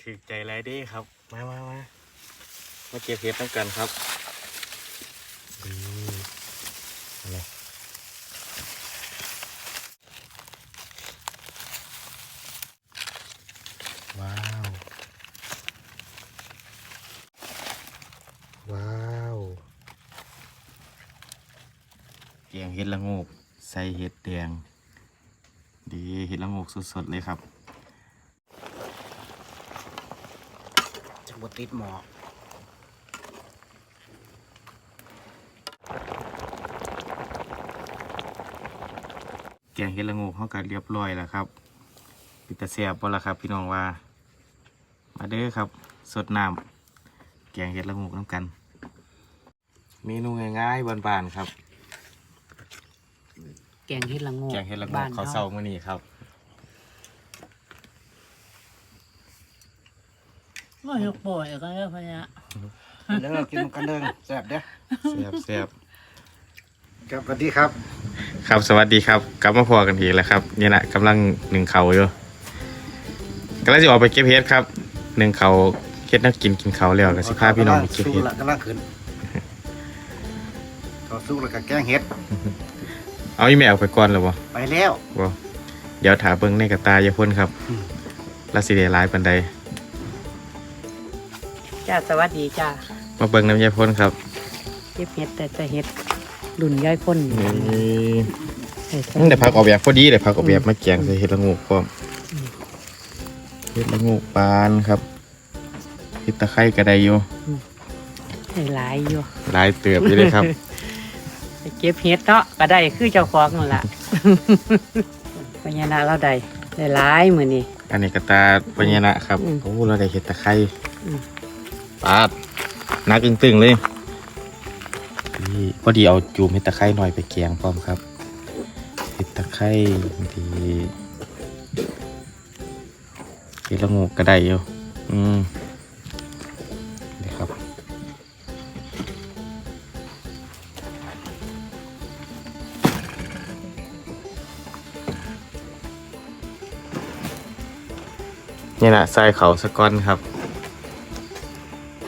ถือใจไรเด้ครับ มามามามาเก็บเห็ดน้ำกันครับนี่อะไรว้าว ว้าวแกงเห็ดละโงกใส่เห็ดแดง ดีเห็ดละโงกสดๆเลยครับ จะ บดติดหมอแกงเห็ดละโงูเขากัดเรียบร้อยแล้วครับ ปิตาเสียบบ่ละครับ พี่น้องว่า มาเด้อครับ สดน้ำแกงเห็ดละโงูน้ำกัน เมนูง่ายๆบานๆครับ แกงเฮ็ดละโงกแกงเห็ดละโงูบ้านเขาวเศร้ามื้อนี้ครับ ไม่ยกป่วยก็แล้วพะเนี่ยเด้อกินกันเด้อแซ่บเด้อเสียบเสียบครับสวัสดีครับ ครับสวัสดีครับ กลับมาพอกันทีแล้วครับเนี่ยนะกำลังหนึ่งเขาวอยู่กำลังจะออกไปเก็บเห็ดครับหนึ่งเขาวเห็ดนักกินกินเขาวแล้วก็สิพาพี่น้องไปเก็บสู้เห็ดละกำลังขึ้นเขาสู้แล้วก็แกงเห็ด เอาอีแมวไปก่อนเลยวะไปแล้วบ่เดี๋ยวถาเบิ้งในกระตายาพ่นครับอืมลาสิเดร้ายปันใด จ้าสวัสดีจ้ามาเบิ้งน้ำยาพ่นครับเก็บเฮ็ดแต่จะเฮ็ดรุ่นย่อยพ่นนี่ใส่ถุอืงมได้พักออกแบบพอดีได้พักออกแบบมาแกงใส่เห็ดละโงูพร้อมเห็ดละโงูปานครับเห็ดตะไคร้กระไดอยู่ให้หลายอยู่หลายเติบอยู่เลยครับไปเก็บเฮ็ดเนาะก็ได้คือเจ้าของนั่นล่ะพญานาคเราได้ได้หลายมื้อนี้อันนี้กระตาปัญญนะครับอืมโอ้เราได้เห็ดตะไคร้อืม ปาดนักตึงๆเลยนี่พอดีเอาจูมเห็ดตะไคร้หน่อยไปแกงพร้อมครับเห็ดตะไคร้ดีเห็ดละงูกระไดอยู่อืมนี่ครับนี่แหละใส่เขาสะก้อนครับ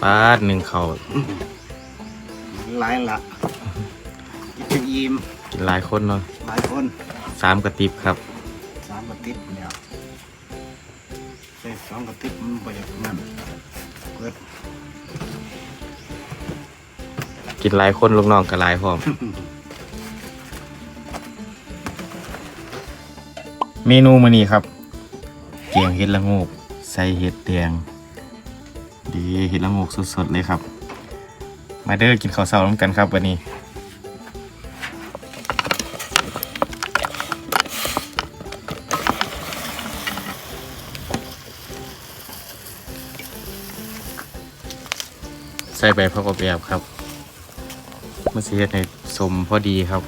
ปาดหนึ่งเขาหลายละกินอิ่มกินหลายคนเนาะหลายคนสามกระติบครับสามกระติบแล้วใส่สองกระติบมันไปนั่นเปิดกินหลายคนลูกน้องก็หลายพร้อม เมนูมื้อนี้ครับแกงเห็ดละโงกใส่เห็ดแดงดี เห็ดละโงกสดๆเลยครับ มาเด้อกินข้าวเช้าร่วมกันครับวันนี้ใส่ใบผักกาดแบบครับมันสิเฮ็ดให้สมพอดีครับ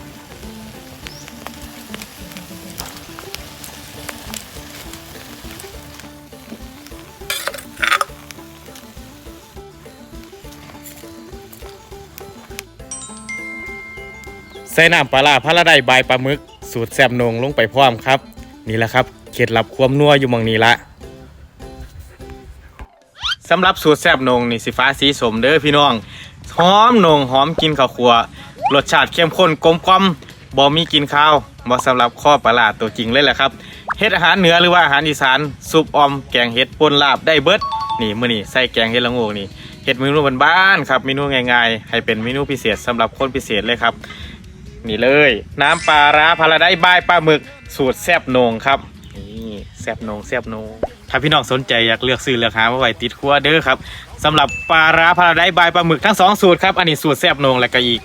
ใส่น้ำปลาร้าพาราไดบายปลาหมึก สูตรแซ่บนงลงไปพร้อมครับ นี่แหละครับเคล็ดลับความนัวอยู่หมองนี้ละสำหรับสูตรแซ่บนงนี่สีฟ้าสีสมเด้อพี่น้องหอมนงหอมกินข้าวคั่วรสชาติเข้มข้นกลมกล่อมบ่มีกินข้าวเหมาะสำหรับข้อปลาร้าตัวจริงเลยแหละครับเฮ็ดอาหารเหนือหรือว่าอาหารอีสานซุปออมแกงเห็ดปนลาบได้เบิดนี่มื้อนี้ใส่แกงเห็ดละโงกนี่เฮ็ดเมนูบ้านๆครับเมนูง่ายๆ ให้เป็นเมนูพิเศษสำหรับคนพิเศษเลยครับ นี่เลย น้ำปลาร้าพาราไดบายปลาหมึกสูตรแซบนงครับนี่แซบนงแซบนงถ้าพี่น้องสนใจอยากเลือกซื้อเลือกหามาไว้ติดครัวเด้อครับสำหรับปลาร้าพาราไดบายปลาหมึกทั้งสองสูตรครับอันนี้สูตรแซบนงและก็อีก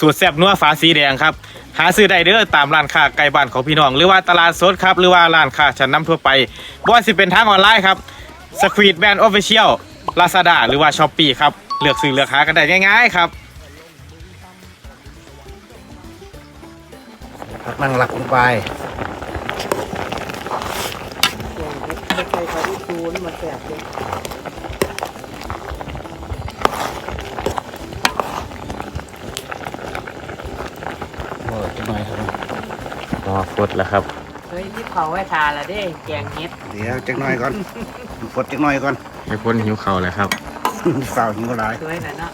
สูตรแซบนัวฝาสีแดงครับหาซื้อได้เด้อตามร้านค้าใกล้บ้านของพี่น้อง หรือว่าตลาดสดครับหรือว่าร้านค้าชั้นนำทั่วไปบ่ว่าสิเป็นทางออนไลน์ครับสควีดแบรนด์ออฟฟิเชียลลาซาด้าหรือว่าช้อปปี้ครับเลือกซื้อเลือกหากันได้ง่ายๆครับ พักนั่งหลักลงไปแกงเฮ็ดใส่เขาที่ตูนมาแซ่บเลยโอ้ยจะหน่อยครับรอฟดแล้วครับ เฮ้ยที่เขาไว้ทาละเด้แกงเฮ็ดเดี๋ยวจักหน่อยก่อนกดจักหน่อยก่อนไอ้พ่นหิวเขาวเลยครับสาวหิวหลาย สวยน่ะเนาะ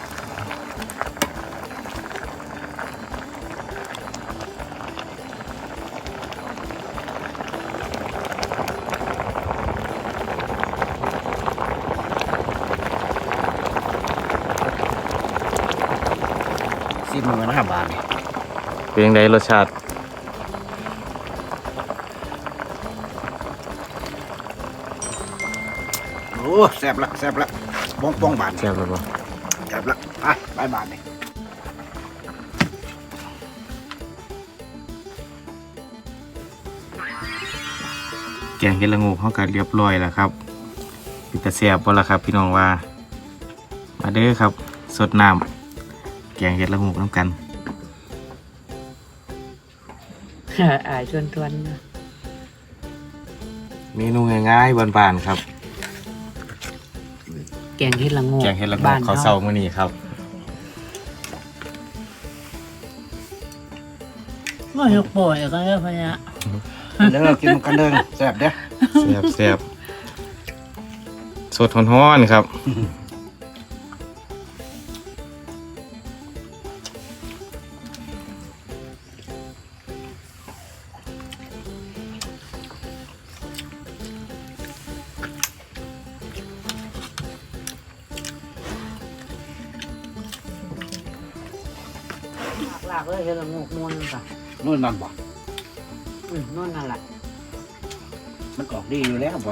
สิบมันห้าบาทนี่เป็นยังไงรสชาติโอ้แซ่บละแซ่บละบ้องป้องบาทแซ่บหรือเปล่าแซ่บละไปไปบาทนี่แกงเห็ดละงูเขาก็เรียบร้อยแล้วครับเป็นตาแซ่บบ่ล่ะครับ พี่น้องว่า มาเด้อครับ สดน้ำ แกงเห็ดละงูน้ำกันอายชวนทวนๆนะเมนูง่ายๆบานๆครับ แกงเฮ็ดละโงกแกงเห็ดละงูบ้นเขาวเศร้ามื้อนี้ครับว่ายกป่วยก็ได้พะยะเด้อกินกันเด้อแซ่บเด้อแซ่บแซ่บสดฮ้อนๆครับ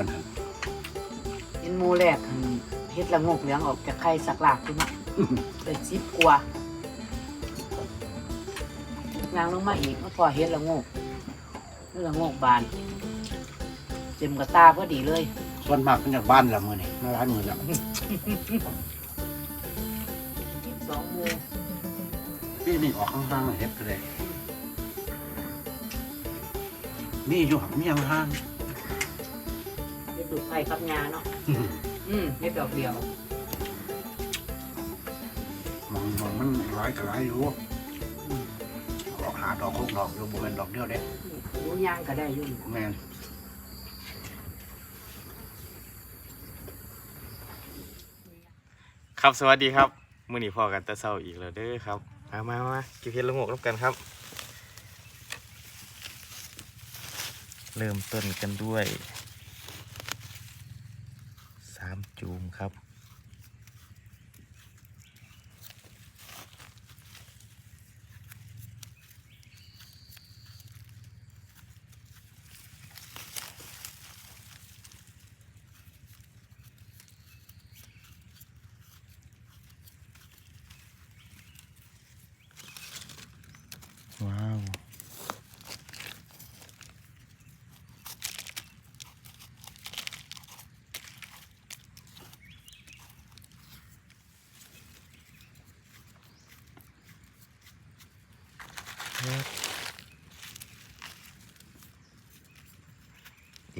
ดีอยู่แล้วบ่นั่นเห็นหมูแรกหั่นเฮ็ดละโงกเหลืองออกจากไข่สักลากขึ้นมาเป็นสิบกว่างางลงมาอีกก็พอเฮ็ดละโงกเฮ็ดละโงกบานเต็มกระตาพอดีเลย ส่วนมากเป็นจากบ้านละมื้อนี่มาหลายมื้อแล้วสองโมงพี่นี่ออกข้างๆเฮ็ดก็ได้มีอยู่หักมีห่าง เฮ็ดดูไข่กับงาเนาะๆอืมเฮ็ดดอกเดียว มองมองมันหลายก็หลายอยู่อืมออกหาดอกหกดอกอยู่บ่แม่นดอกเดียวเด้รู้ย่างก็ได้อยุ่นแม่นครับสวัสดีครับมื้อนี้พอกันแตะเช้าอีกแล้วเด้อครับมามามากินเห็ดละงูน้ำกันครับ เริ่มต้นกันด้วยสามจูมครับ ว้าว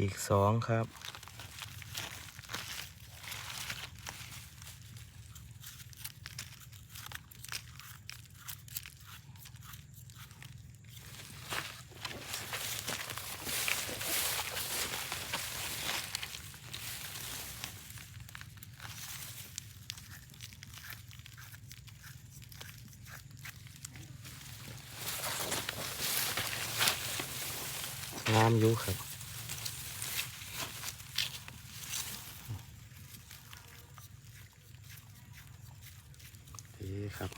อีกสองครับ งามอยู่ครับ ดีครับ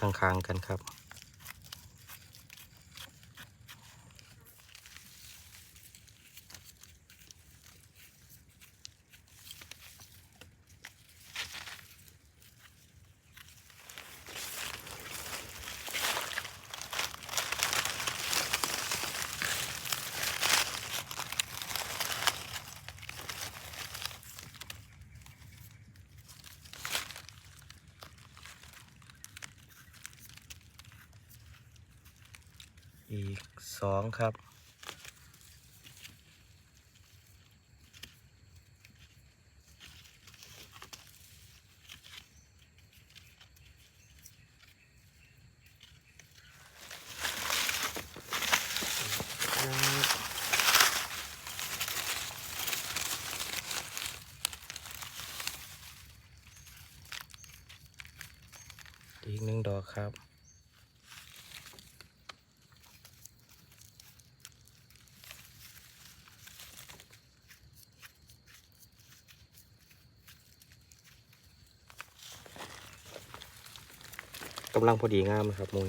ข้างๆกันครับ อีกสองครับ อีกหนึ่งดอกครับ กำลังพอดีงามนะครับมุง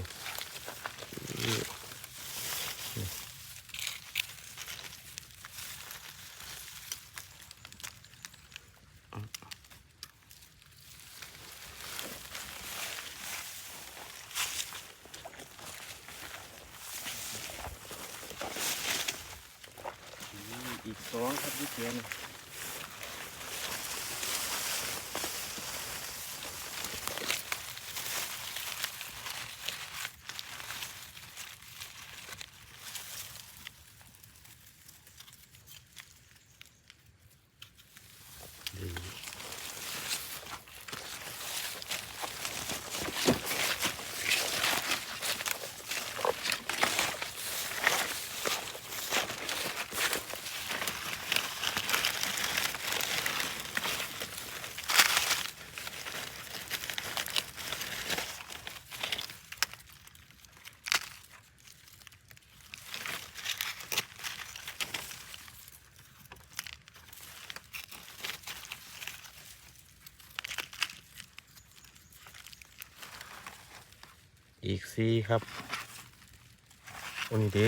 อีกสองครับยี่เทียน อีกสี่ครับโอ้นี่ดี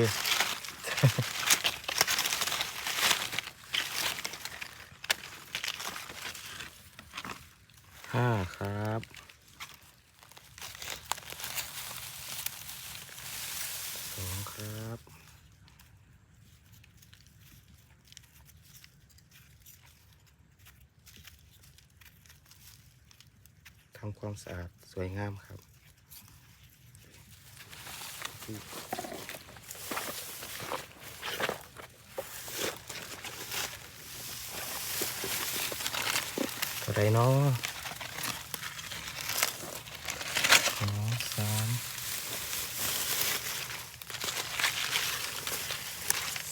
ห้าครับสองครับทำความสะอาดสวยงามครับ อะไรเนาะสองสาม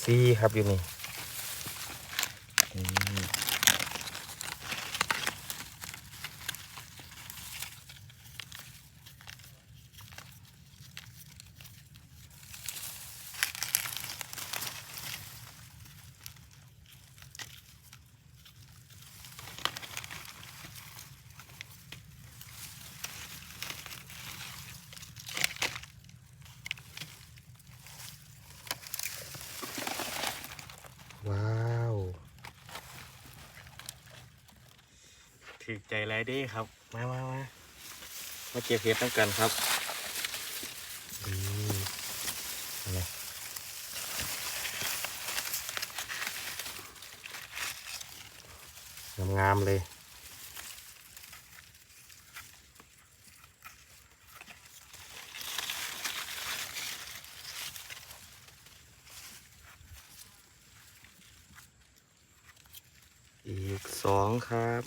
สี่ครับอยู่นี่อืม ว้าวถือใจไรเด้ครับ มามามามาเก็บเห็ดตั้งกันครับนี่อะไรงามๆเลย อีกสองครับ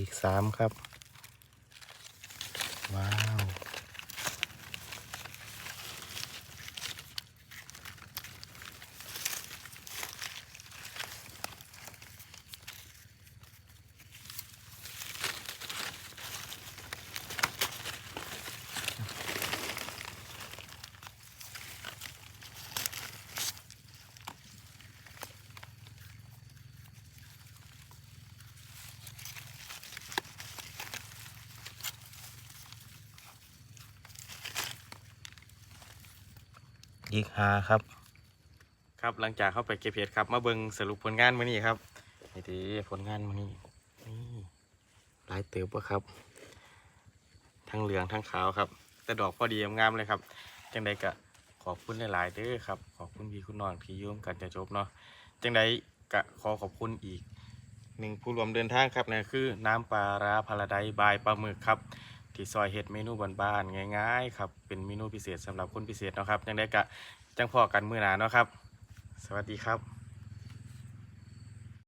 อีกสามครับ อีกหาครับ ครับหลังจากเข้าไปเก็บเห็ดครับ มาเบิ่งสรุปผลงานมื้อนี้ครับนี่ดีผลงานมื้อนี้นี่หลายเติบวะครับ ทั้งเหลืองทั้งขาวครับ แต่ดอกพอดีงามเลยครับจังใดก็ขอบคุณหลาย ๆเด้อครับ ขอบคุณพี่คุณน้องที่ยุ่มกันจะจบเนาะจังใดก็ขอขอบคุณอีกหนึ่งผู้รวมเดินทางครับนั่นคือน้ำปลาร้าพาราไดบายปลาหมึกครับ ที่ซอยเฮ็ดเมนูบ้านๆง่ายๆครับเป็นเมนูพิเศษสำหรับคนพิเศษเนาะครับยังได้กะจังพอกันมื้อหน้าเนาะครับ สวัสดีครับ